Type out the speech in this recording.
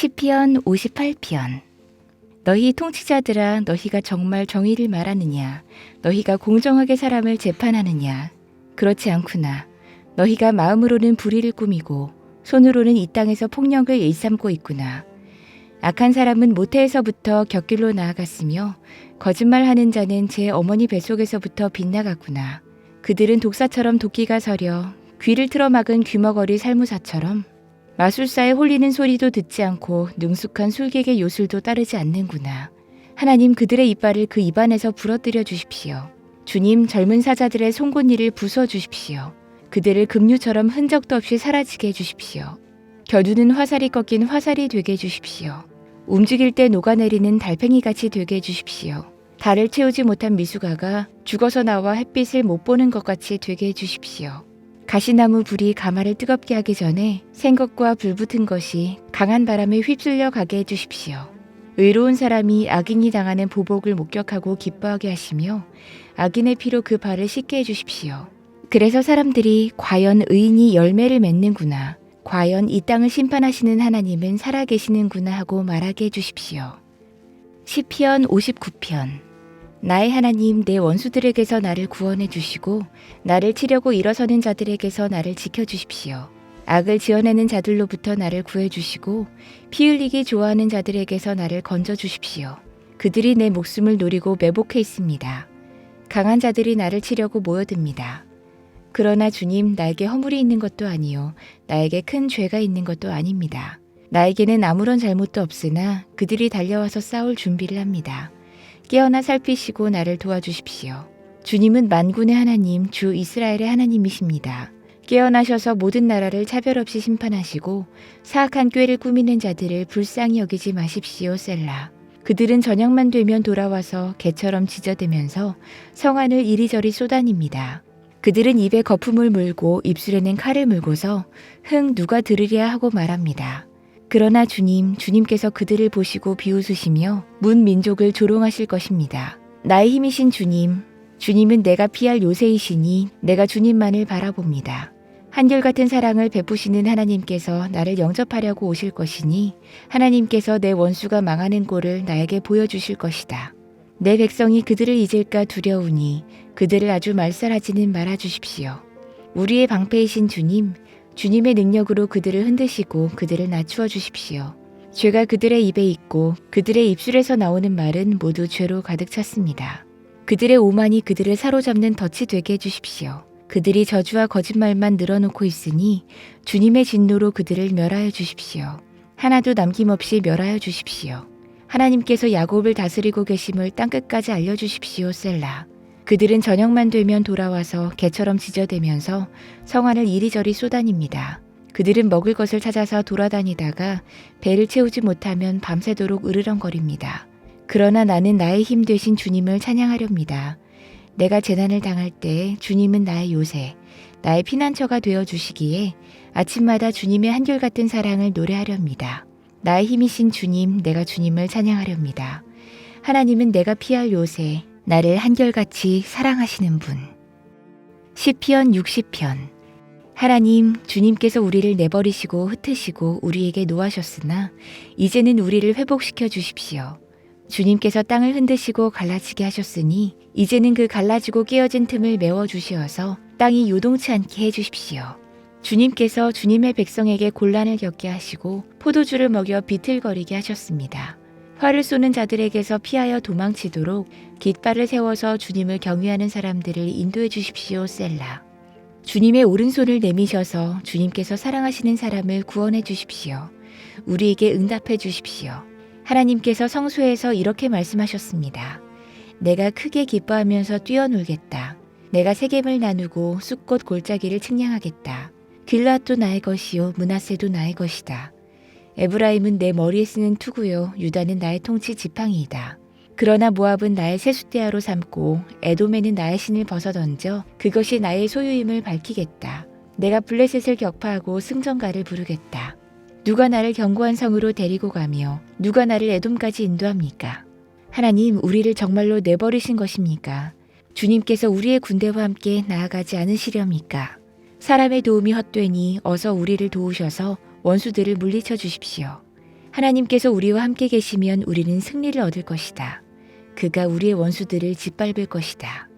시편 58편. 너희 통치자들아 너희가 정말 정의를 말하느냐? 너희가 공정하게 사람을 재판하느냐? 그렇지 않구나. 너희가 마음으로는 불의를 꾸미고 손으로는 이 땅에서 폭력을 일삼고 있구나. 악한 사람은 모태에서부터 곁길로 나아갔으며 거짓말하는 자는 제 어머니 뱃속에서부터 빗나갔구나. 그들은 독사처럼 도끼가 서려 귀를 틀어막은 귀머거리 살무사처럼 마술사의 홀리는 소리도 듣지 않고 능숙한 술객의 요술도 따르지 않는구나. 하나님 그들의 이빨을 그 입안에서 부러뜨려 주십시오. 주님 젊은 사자들의 송곳니를 부숴 주십시오. 그들을 급류처럼 흔적도 없이 사라지게 해 주십시오. 겨두는 화살이 꺾인 화살이 되게 해 주십시오. 움직일 때 녹아내리는 달팽이같이 되게 해 주십시오. 달을 채우지 못한 미숙아가 죽어서 나와 햇빛을 못 보는 것 같이 되게 해 주십시오. 가시나무 불이 가마를 뜨겁게 하기 전에 생것과 불붙은 것이 강한 바람에 휩쓸려 가게 해주십시오. 의로운 사람이 악인이 당하는 보복을 목격하고 기뻐하게 하시며 악인의 피로 그 발을 씻게 해주십시오. 그래서 사람들이 과연 의인이 열매를 맺는구나. 과연 이 땅을 심판하시는 하나님은 살아계시는구나 하고 말하게 해주십시오. 시편 59편 나의 하나님 내 원수들에게서 나를 구원해 주시고 나를 치려고 일어서는 자들에게서 나를 지켜 주십시오. 악을 지어내는 자들로부터 나를 구해 주시고 피 흘리기 좋아하는 자들에게서 나를 건져 주십시오. 그들이 내 목숨을 노리고 매복해 있습니다. 강한 자들이 나를 치려고 모여듭니다. 그러나 주님 나에게 허물이 있는 것도 아니요 나에게 큰 죄가 있는 것도 아닙니다. 나에게는 아무런 잘못도 없으나 그들이 달려와서 싸울 준비를 합니다. 깨어나 살피시고 나를 도와주십시오. 주님은 만군의 하나님, 주 이스라엘의 하나님이십니다. 깨어나셔서 모든 나라를 차별 없이 심판하시고 사악한 꾀를 꾸미는 자들을 불쌍히 여기지 마십시오, 셀라. 그들은 저녁만 되면 돌아와서 개처럼 짖어대면서 성안을 이리저리 쏟아닙니다. 그들은 입에 거품을 물고 입술에는 칼을 물고서 흥 누가 들으랴 하고 말합니다. 그러나 주님, 주님께서 그들을 보시고 비웃으시며 문 민족을 조롱하실 것입니다. 나의 힘이신 주님, 주님은 내가 피할 요새이시니 내가 주님만을 바라봅니다. 한결같은 사랑을 베푸시는 하나님께서 나를 영접하려고 오실 것이니 하나님께서 내 원수가 망하는 꼴을 나에게 보여주실 것이다. 내 백성이 그들을 잊을까 두려우니 그들을 아주 말살하지는 말아 주십시오. 우리의 방패이신 주님, 주님의 능력으로 그들을 흔드시고 그들을 낮추어 주십시오. 죄가 그들의 입에 있고 그들의 입술에서 나오는 말은 모두 죄로 가득 찼습니다. 그들의 오만이 그들을 사로잡는 덫이 되게 해주십시오. 그들이 저주와 거짓말만 늘어놓고 있으니 주님의 진노로 그들을 멸하여 주십시오. 하나도 남김없이 멸하여 주십시오. 하나님께서 야곱을 다스리고 계심을 땅끝까지 알려주십시오, 셀라. 그들은 저녁만 되면 돌아와서 개처럼 짖어대면서 성안을 이리저리 쏟아닙니다. 그들은 먹을 것을 찾아서 돌아다니다가 배를 채우지 못하면 밤새도록 으르렁거립니다. 그러나 나는 나의 힘 되신 주님을 찬양하렵니다. 내가 재난을 당할 때 주님은 나의 요새, 나의 피난처가 되어 주시기에 아침마다 주님의 한결같은 사랑을 노래하렵니다. 나의 힘이신 주님, 내가 주님을 찬양하렵니다. 하나님은 내가 피할 요새, 나를 한결같이 사랑하시는 분. 시편 60편. 하나님, 주님께서 우리를 내버리시고 흩으시고 우리에게 노하셨으나 이제는 우리를 회복시켜 주십시오. 주님께서 땅을 흔드시고 갈라지게 하셨으니 이제는 그 갈라지고 깨어진 틈을 메워 주시어서 땅이 요동치 않게 해 주십시오. 주님께서 주님의 백성에게 곤란을 겪게 하시고 포도주를 먹여 비틀거리게 하셨습니다. 활을 쏘는 자들에게서 피하여 도망치도록 깃발을 세워서 주님을 경외하는 사람들을 인도해 주십시오, 셀라. 주님의 오른손을 내미셔서 주님께서 사랑하시는 사람을 구원해 주십시오. 우리에게 응답해 주십시오. 하나님께서 성소에서 이렇게 말씀하셨습니다. 내가 크게 기뻐하면서 뛰어놀겠다. 내가 세겜을 나누고 숲꽃 골짜기를 측량하겠다. 길라도 나의 것이요 문하세도 나의 것이다. 에브라임은 내 머리에 쓰는 투구요 유다는 나의 통치 지팡이이다. 그러나 모압은 나의 세숫대야로 삼고 에돔에는 나의 신을 벗어던져 그것이 나의 소유임을 밝히겠다. 내가 블레셋을 격파하고 승전가를 부르겠다. 누가 나를 견고한 성으로 데리고 가며 누가 나를 에돔까지 인도합니까? 하나님 우리를 정말로 내버리신 것입니까? 주님께서 우리의 군대와 함께 나아가지 않으시렵니까? 사람의 도움이 헛되니 어서 우리를 도우셔서 원수들을 물리쳐 주십시오. 하나님께서 우리와 함께 계시면 우리는 승리를 얻을 것이다. 그가 우리의 원수들을 짓밟을 것이다.